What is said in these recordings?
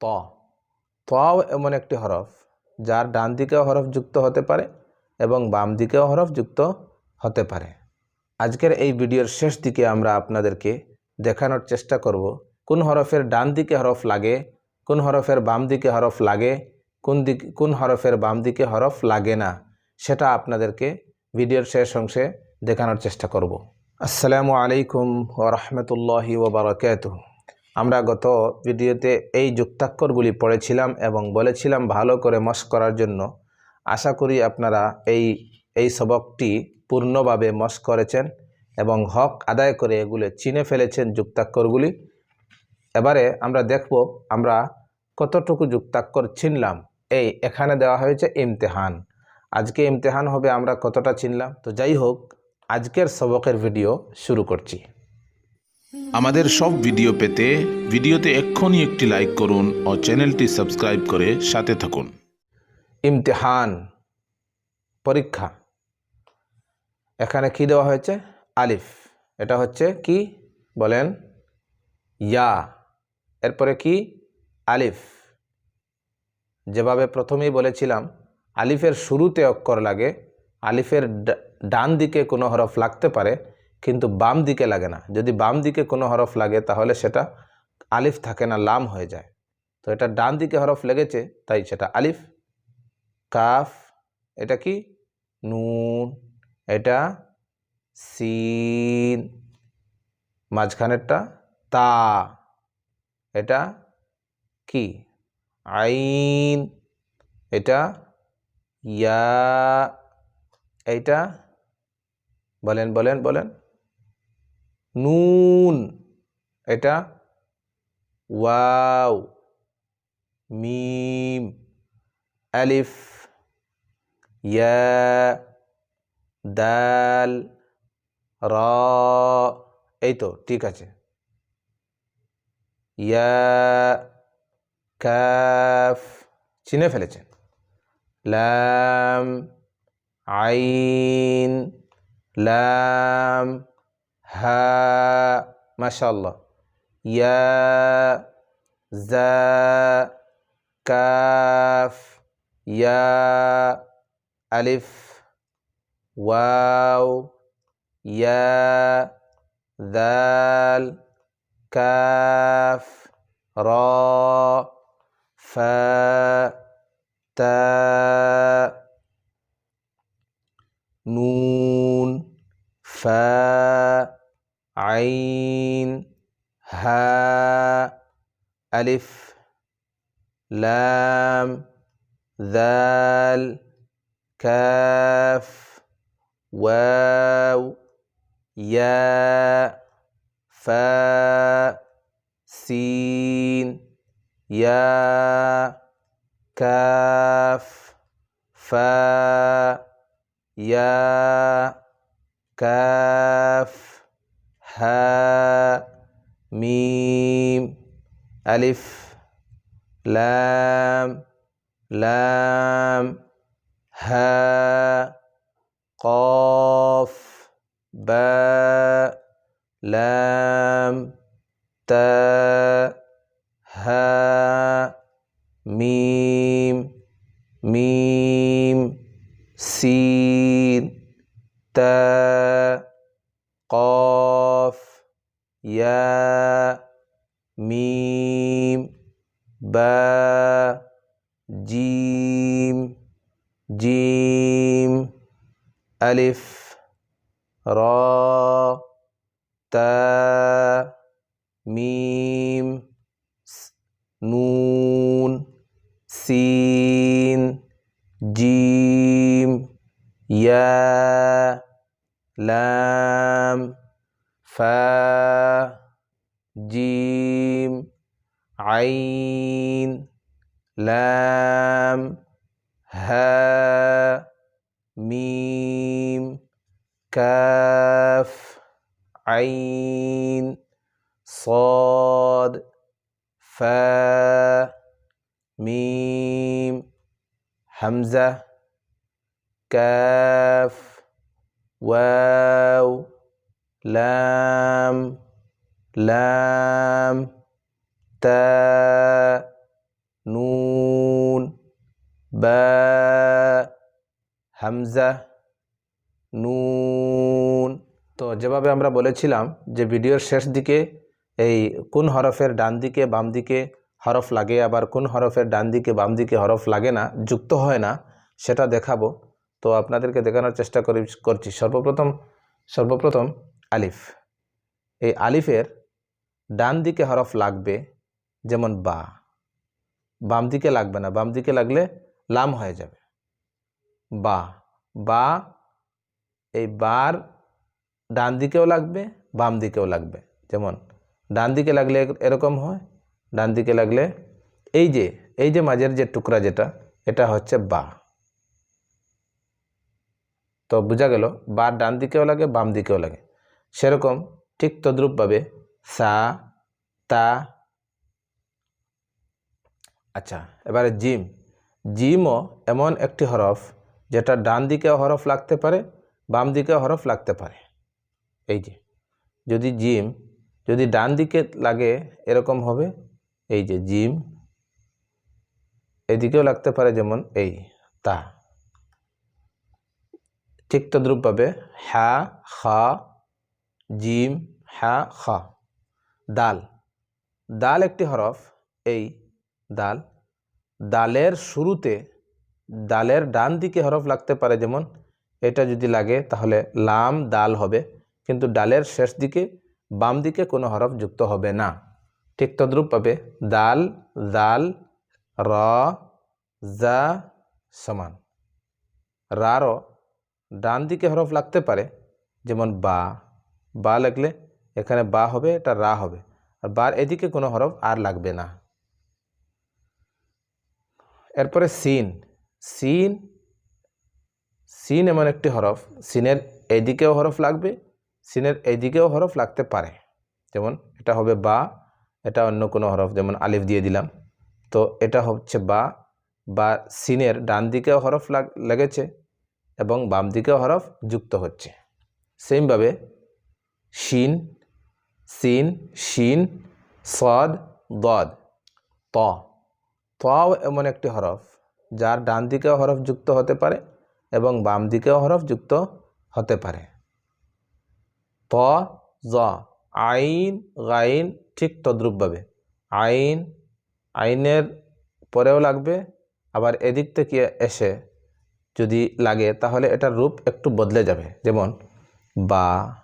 ত। তও এমন একটি হরফ, যার ডান দিকেও হরফ যুক্ত হতে পারে এবং বাম দিকেও হরফ যুক্ত হতে পারে। আজকের এই ভিডিওর শেষ দিকে আমরা আপনাদেরকে দেখানোর চেষ্টা করব, কোন হরফের ডান দিকে হরফ লাগে, কোন হরফের বাম দিকে হরফ লাগে, কোন দিক, কোন হরফের বাম দিকে হরফ লাগে না, সেটা আপনাদেরকে ভিডিওর শেষ অংশে দেখানোর চেষ্টা করব। আসসালামু আলাইকুম ওরহমতুল্লাহি ওবরাকাত আমরা গত ভিডিওতে এই যুক্তাক্ষরগুলি পড়েছিলাম এবং বলেছিলাম ভালো করে মশ করার জন্য। আশা করি আপনারা এই এই সবকটি পূর্ণভাবে মশ করেছেন এবং হক আদায় করে এগুলো চিনে ফেলেছেন যুক্তাক্ষরগুলি। এবারে আমরা দেখব আমরা কতটুকু যুক্তাক্ষর চিনলাম। এই এখানে দেওয়া হয়েছে ইমতেহান। আজকে ইমতেহান হবে আমরা কতটা চিনলাম? তো যাই হোক, আজকের সবকের ভিডিও শুরু করছি। আমাদের সব ভিডিও পেতে ভিডিওতে এক্ষুনি একটি লাইক করুন ও চ্যানেলটি সাবস্ক্রাইব করে সাথে থাকুন। ইমতেহান, পরীক্ষা। এখানে কি দেওয়া হয়েছে? আলিফ। এটা হচ্ছে কি? বলেন, ইয়া। এরপরে কি? আলিফ। যেভাবে প্রথমেই বলেছিলাম, আলিফের শুরুতে অক্ষর লাগে, আলিফের ডান দিকে কোনো হরফ লাগতে পারে কিন্তু বাম দিকে লাগে না। যদি বাম দিকে কোনো হরফ লাগে, তাহলে সেটা আলিফ থাকে না, লাম হয়ে যায়। তো এটা ডান দিকে হরফ লেগেছে, তাই সেটা আলিফ। কাফ, এটা কি? নুন, এটা সিন। মাঝখানেরটা তা, এটা কি? আইন, এটা ইয়া, এইটা, বলেন বলেন বলেন। নুন। এটা ওয়াও। মিম। আলিফ। ইয়া। দাল। র। এই তো ঠিক আছে। ইয়া। কাফ। চিনে ফেলেছেন লাম। আইন। লাম। হা মাশাল্লাহ ইয়া জা কাফ ইয়া আলিফ ওয়াও ইয়া দাল কাফ র ফা তা নুন ফা عين ها ألف لام ذال كاف واو يا فا سين يا كاف فا يا كاف. هاء ميم ألف لام لام ها قاف باء لام تاء ها ميم ميم سين تاء يا ميم با جيم جيم ألف را تا ميم نون سين جيم يا لام فا جيم عين لام ها ميم كاف عين صاد فا ميم حمزة كاف واو لام লাম, তা, নুন, বা, হামজা, নুন। তো যেভাবে আমরা বলেছিলাম যে ভিডিওর শেষ দিকে এই কোন হরফের ডান দিকে, বাম দিকে হরফ লাগে, আবার কোন হরফের ডান দিকে, বাম দিকে হরফ লাগে না, যুক্ত হয় না, সেটা দেখাবো। তো আপনাদেরকে দেখানোর চেষ্টা করি, করছি। সর্বপ্রথম সর্বপ্রথম আলিফ। এই আলিফের ডান দিকে হরফ লাগবে যেমন বা বাম দিকে লাগবে না বাম দিকে লাগলে লাম হয়ে যাবে। বা বা, এই বার ডান দিকেও লাগবে বাম দিকেও লাগবে, যেমন ডান দিকে লাগলে এরকম হয় ডান দিকে লাগলে এই যে এই যে মাঝের যে টুকরা যেটা, এটা হচ্ছে বা। তো বোঝা গেল, বার ডান দিকেও লাগে বাম দিকেও লাগে। সেরকম ঠিক তদ্রূপভাবে সা, তা। আচ্ছা এবারে জিম। জিমও এমন একটি হরফ, যেটা ডান দিকেও হরফ লাগতে পারে, বাম দিকেও হরফ লাগতে পারে। এই যে, যদি জিম, যদি ডান দিকে লাগে, এরকম হবে। এই যে, জিম। এদিকেও লাগতে পারে যেমন এই, তা। ঠিক তদ্রূপভাবে হ্যা, খা, জিম, হ্যা, খা। দাল। দাল একটি হরফ, এই দাল। দালের শুরুতে দালের ডান দিকে হরফ লাগতে পারে, যেমন এটা যদি লাগে তাহলে লাম দাল হবে, কিন্তু ডালের শেষ দিকে বাম দিকে কোনো হরফ যুক্ত হবে না। ঠিক তদ্রূপভাবে দাল দাল, র, জা, সমান। রারও ডান দিকে হরফ লাগতে পারে, যেমন বা। বা লাগলে এখানে বা হবে, এটা রা হবে। আর বার এদিকে কোনো হরফ আর লাগবে না। এরপরে সিন। সিন সিন এমন একটি হরফ। সিনের এদিকেও হরফ লাগবে, সিনের এদিকেও হরফ লাগতে পারে। যেমন, এটা হবে বা, এটা অন্য কোনো হরফ, যেমন আলিফ দিয়ে দিলাম। তো এটা হচ্ছে বা। বা সিনের ডান দিকেও হরফ লাগ, লেগেছে এবং বাম দিকেও হরফ যুক্ত হচ্ছে। সেমভাবে শিন সিন, শিন, সদ, দদ। ত। তও এমন একটি হরফ, যার ডান দিকেও হরফ যুক্ত হতে পারে এবং বাম দিকেও হরফ যুক্ত হতে পারে। ত, জ। আইন, গাইন ঠিক তদ্রূপভাবে। আইন, আইনের পরেও লাগবে, আবার এদিক থেকে এসে যদি লাগে, তাহলে এটার রূপ একটু বদলে যাবে। যেমন, বা,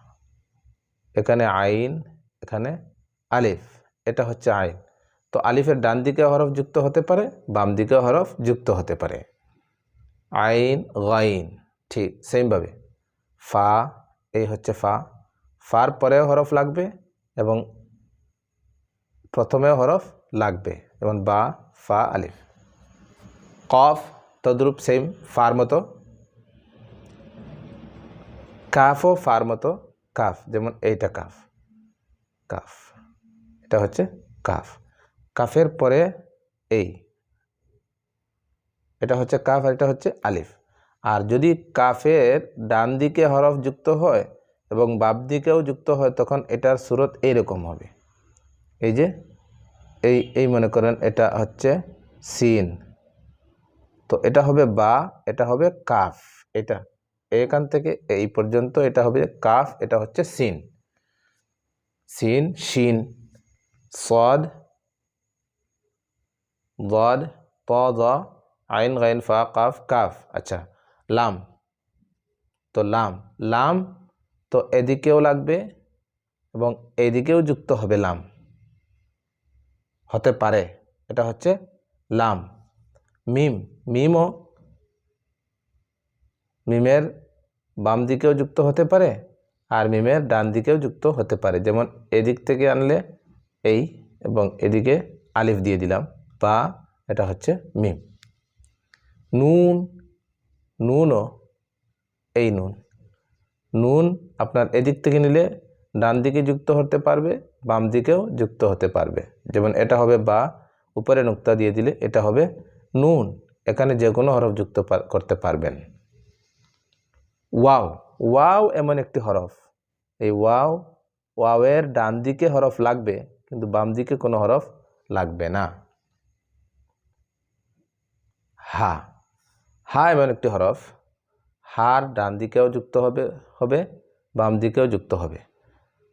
এখানে আইন এখানে আলিফ, এটা হচ্ছে আইন। তো আলিফের ডান দিকে হরফ যুক্ত হতে পারে, বাম দিকে হরফ যুক্ত হতে পারে। আইন, গাইন, ঠিক সেমভাবে ফা, এই হচ্ছে ফা। ফার পরেও হরফ লাগবে এবং প্রথমেও হরফ লাগবে যেমন বা, ফা, আলিফ। কফ, তদ্রূপ সেম ফার মতো। কাফও ফার মতো কাফ, যেমন এইটা কাফ। কাফ। এটা হচ্ছে কাফ। কাফের পরে এই। এটা হচ্ছে কাফ আর এটা হচ্ছে আলিফ। আর যদি কাফের ডান দিকে হরফ যুক্ত হয় এবং বাপ দিকেও যুক্ত হয়, তখন এটার সুরত এইরকম হবে। এই যে, এই এই মনে করেন এটা হচ্ছে সিন। তো এটা হবে বা, এটা হবে কাফ। এটা এখান থেকে এই পর্যন্ত এটা হবে কাফ, এটা হচ্ছে সিন। সিন শিন সদ ضاد ط ض আইন গাইন ফা কাফ কাফ আচ্ছা লাম তো লাম লাম তো এদিকেও লাগবে এবং এদিকেও যুক্ত হবে লাম হতে পারে এটা হচ্ছে লাম মিম মিমও মিমের বাম দিকেও যুক্ত হতে পারে আর মিমের ডান দিকেও যুক্ত হতে পারে। যেমন এদিক থেকে আনলে এই এবং এদিকে আলিফ দিয়ে দিলাম। বা এটা হচ্ছে মিম। নুন, নুনও এই নুন। নুন আপনার এদিক থেকে নিলে ডান দিকে যুক্ত হতে পারবে, বাম দিকেও যুক্ত হতে পারবে। যেমন এটা হবে বা, উপরে নুক্তা দিয়ে দিলে এটা হবে নুন। এখানে যে কোনো হরফ যুক্ত করতে পারবেন। ওয়াও ওয়াও এমন একটি হরফ। এই ওয়াও, ওয়াওয়ের ডান দিকে হরফ লাগবে, কিন্তু বাম দিকে কোনো হরফ লাগবে না। হা হা এমন একটি হরফ। হার ডান দিকেও যুক্ত হবে হবে, বাম দিকেও যুক্ত হবে।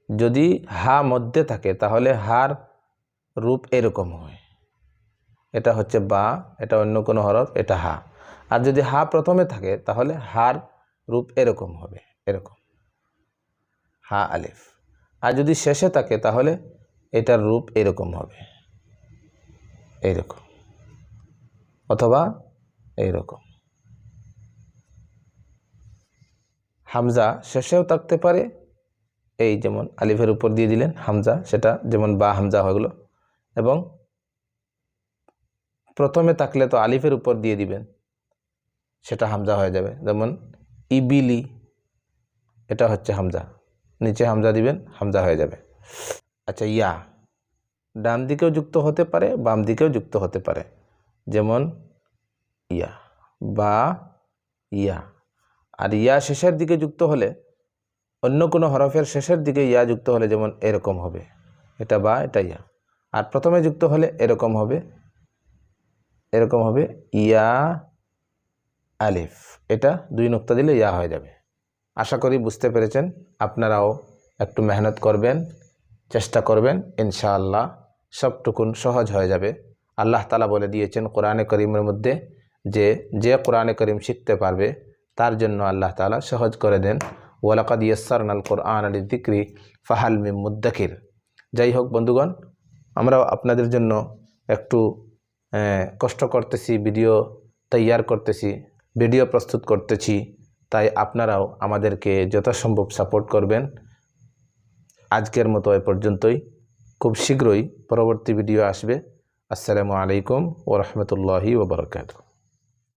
যদি হা মধ্যে থাকে, তাহলে হার রূপ এরকম হয়। এটা হচ্ছে বা, এটা অন্য কোনো হরফ, এটা হা। আর যদি হা প্রথমে থাকে, তাহলে হার রূপ এরকম হবে, এরকম। হা আলিফ। আর যদি শেষে থাকে তাহলে এটার রূপ এরকম হবে। এইরকম অথবা এইরকম হামজা শেষেও থাকতে পারে। এই যেমন আলিফের উপর দিয়ে দিলেন হামজা, সেটা যেমন বা হামজা হয়ে গেলো। এবং প্রথমে থাকলে তো আলিফের উপর দিয়ে দিবেন, সেটা হামজা হয়ে যাবে। যেমন ইবিলি, এটা হচ্ছে হামজা। নিচে হামজা দিবেন, হামজা হয়ে যাবে। আচ্ছা ইয়া। ডান দিকেও যুক্ত হতে পারে, বাম দিকেও যুক্ত হতে পারে। যেমন, ইয়া। বা, ইয়া। আর ইয়া শেষের দিকে যুক্ত হলে, অন্য কোনো হরফের শেষের দিকে ইয়া যুক্ত হলে যেমন এরকম হবে। এটা বা, এটা ইয়া। আর প্রথমে যুক্ত হলে এরকম হবে এরকম হবে ইয়া আলিফ। এটা দুই নোক্তা দিলে ইয়া হয়ে যাবে। আশা করি বুঝতে পেরেছেন। আপনারাও একটু মেহনত করবেন, চেষ্টা করবেন, ইনশাআল্লাহ সবটুকুন সহজ হয়ে যাবে। আল্লাহ তালা বলে দিয়েছেন কোরআনে করিমের মধ্যে যে যে কোরআনে করিম শিখতে পারবে, তার জন্য আল্লাহ তালা সহজ করে দেন। ওয়ালাকাদ ইয়াসার আল কোরআন আলী দিক্রি ফাহাল মিম মুদ্দাকির। যাই হোক বন্ধুগণ, আমরাও আপনাদের জন্য একটু কষ্ট করতেছি, ভিডিও তৈয়ার করতেছি, ভিডিও প্রস্তুত করতেছি। তাই আপনারাও আমাদেরকে যথাসম্ভব সাপোর্ট করবেন। আজকের মতো এ পর্যন্তই। খুব শীঘ্রই পরবর্তী ভিডিও আসবে। আসসালামু আলাইকুম ও রহমতুল্লাহি ওবরাকাতু